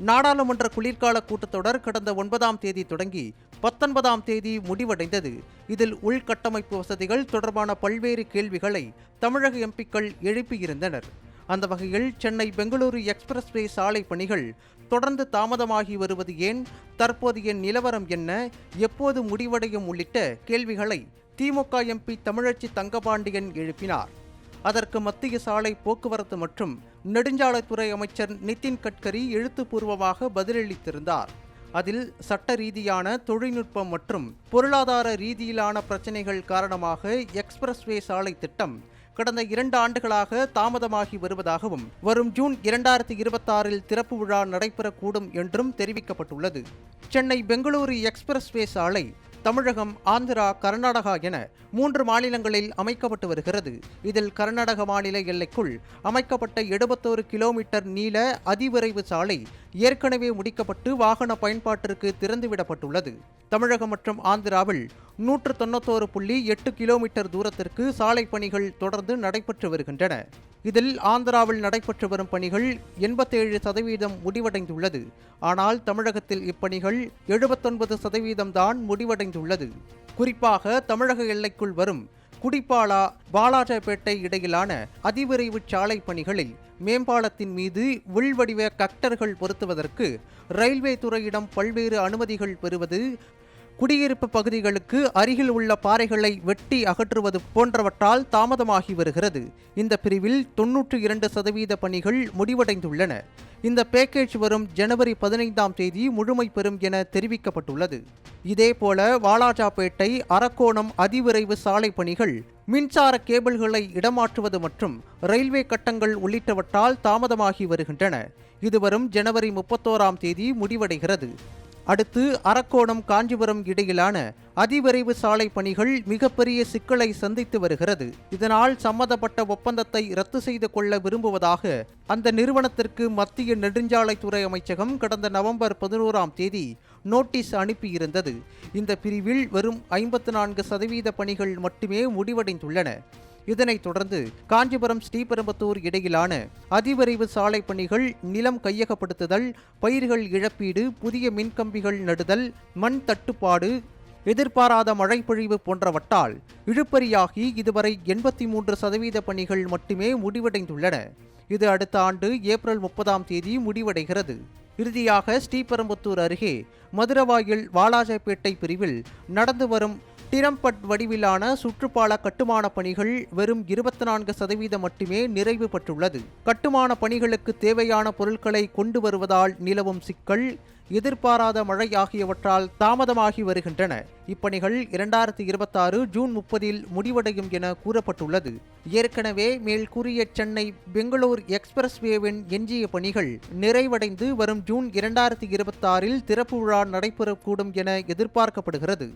நாடாளுமன்ற குளிர்கால கூட்டத்தொடர் கடந்த ஒன்பதாம் தேதி தொடங்கி பத்தொன்பதாம் தேதி முடிவடைந்தது. இதில் உள்கட்டமைப்பு வசதிகள் தொடர்பான பல்வேறு கேள்விகளை தமிழக எம்பிக்கள் எழுப்பியிருந்தனர். அந்த வகையில் சென்னை பெங்களூரு எக்ஸ்பிரஸ் வே சாலை பணிகள் தொடர்ந்து தாமதமாகி வருவது ஏன்? தற்போதைய நிலவரம் என்ன? எப்போது முடிவடையும் உள்ளிட்ட கேள்விகளை திமுக எம்பி தமிழச்சி தங்கபாண்டியன் எழுப்பினார். அதற்கு மத்திய சாலை போக்குவரத்து மற்றும் நெடுஞ்சாலைத்துறை அமைச்சர் நிதின் கட்கரி எழுத்துப்பூர்வமாக பதிலளித்திருந்தார். அதில் சட்ட ரீதியான தொழில்நுட்பம் மற்றும் பொருளாதார ரீதியிலான பிரச்சினைகள் காரணமாக எக்ஸ்பிரஸ்வே சாலை திட்டம் கடந்த இரண்டு ஆண்டுகளாக தாமதமாகி வருவதாகவும் வரும் ஜூன் இரண்டாயிரத்தி இருபத்தாறில் திறப்பு விழா நடைபெறக்கூடும் என்றும் தெரிவிக்கப்பட்டுள்ளது. சென்னை பெங்களூரு எக்ஸ்பிரஸ்வே சாலை தமிழகம் ஆந்திரா கர்நாடகா என மூன்று மாநிலங்களில் அமைக்கப்பட்டு வருகிறது. இதில் கர்நாடக மாநில எல்லைக்குள் அமைக்கப்பட்ட எழுபத்தோரு கிலோமீட்டர் நீள அதிவிரைவு சாலை ஏற்கனவே முடிக்கப்பட்டு வாகன பயன்பாட்டிற்கு திறந்துவிடப்பட்டுள்ளது. தமிழகம் மற்றும் ஆந்திராவில் நூற்று தொண்ணூத்தோரு புள்ளி எட்டு கிலோமீட்டர் தூரத்திற்கு சாலை பணிகள் தொடர்ந்து நடைபெற்று வருகின்றன. இதில் ஆந்திராவில் நடைபெற்று வரும் பணிகள் எண்பத்தேழு சதவீதம் முடிவடைந்துள்ளது. ஆனால் தமிழகத்தில் இப்பணிகள் எழுபத்தொன்பது சதவீதம் தான் முடிவடைந்துள்ளது. குறிப்பாக தமிழக எல்லைக்குள் வரும் குடிப்பாலா பாலாஜாபேட்டை இடையிலான அதிவிரைவு சாலை பணிகளில் மேம்பாலத்தின் மீது உள்வடிவ கக்டர்கள் பொருத்துவதற்கு ரயில்வே துறையிடம் பல்வேறு அனுமதிகள் பெறுவது குடியிருப்பு பகுதிகளுக்கு அருகில் உள்ள பாறைகளை வெட்டி அகற்றுவது போன்றவற்றால் தாமதமாகி வருகிறது. இந்த பிரிவில் தொன்னூற்றி இரண்டு சதவீத பணிகள் முடிவடைந்துள்ளன. இந்த பேக்கேஜ் வரும் ஜனவரி பதினைந்தாம் தேதி முழுமை பெறும் என தெரிவிக்கப்பட்டுள்ளது. இதேபோல வாலாஜாபேட்டை அரக்கோணம் அதிவிரைவு சாலை பணிகள் மின்சார கேபிள்களை இடமாற்றுவது மற்றும் ரயில்வே கட்டங்கள் உள்ளிட்டவற்றால் தாமதமாகி வருகின்றன. இது வரும் ஜனவரி முப்பத்தோராம் தேதி முடிவடைகிறது. அடுத்து அரக்கோணம் காஞ்சிபுரம் இடையிலான அதிவிரைவு சாலை பணிகள் மிகப்பெரிய சிக்கலை சந்தித்து வருகிறது. இதனால் சம்மந்தப்பட்ட ஒப்பந்தத்தை ரத்து செய்து கொள்ள விரும்புவதாக அந்த நிறுவனத்திற்கு மத்திய நெடுஞ்சாலைத்துறை அமைச்சகம் கடந்த நவம்பர் பதினோராம் தேதி நோட்டீஸ் அனுப்பியிருந்தது. இந்த பிரிவில் வெறும் ஐம்பத்து நான்கு சதவீத பணிகள் மட்டுமே முடிவடைந்துள்ளன. இதனைத் தொடர்ந்து காஞ்சிபுரம் ஸ்ரீபெரும்புத்தூர் இடையிலான அதிவிரைவு சாலை பணிகள் நிலம் கையகப்படுத்துதல் பயிர்கள் இழப்பீடு புதிய மின்கம்பிகள் நடுதல் மண் தட்டுப்பாடு எதிர்பாராத மழை பொழிவு போன்றவற்றால் இழுப்பறியாகி இதுவரை எண்பத்தி மூன்று சதவீத பணிகள் மட்டுமே முடிவடைந்துள்ளன. இது அடுத்த ஆண்டு ஏப்ரல் முப்பதாம் தேதி முடிவடைகிறது. இறுதியாக ஸ்ரீபெரும்புத்தூர் அருகே மதுரவாயில் வாலாஜப்பேட்டை பிரிவில் நடந்து வரும் டிரம்பட் வடிவிலான சுற்றுப்பால கட்டுமான பணிகள் வெறும் இருபத்தி நான்கு சதவீதம் மட்டுமே நிறைவு பெற்றுள்ளது. கட்டுமான பணிகளுக்கு தேவையான பொருட்களை கொண்டு வருவதால் நிலவும் சிக்கல் எதிர்பாராத மழை ஆகியவற்றால் தாமதமாகி வருகின்றன. இப்பணிகள் இரண்டாயிரத்தி இருபத்தாறு ஜூன் முப்பதில் முடிவடையும் என கூறப்பட்டுள்ளது. ஏற்கனவே மேல் கூறிய சென்னை பெங்களூர் எக்ஸ்பிரஸ்வேவின் எஞ்சிய பணிகள் நிறைவடைந்து வரும் ஜூன் இரண்டாயிரத்தி இருபத்தாறில் திறப்பு விழா நடைபெறக்கூடும் என எதிர்பார்க்கப்படுகிறது.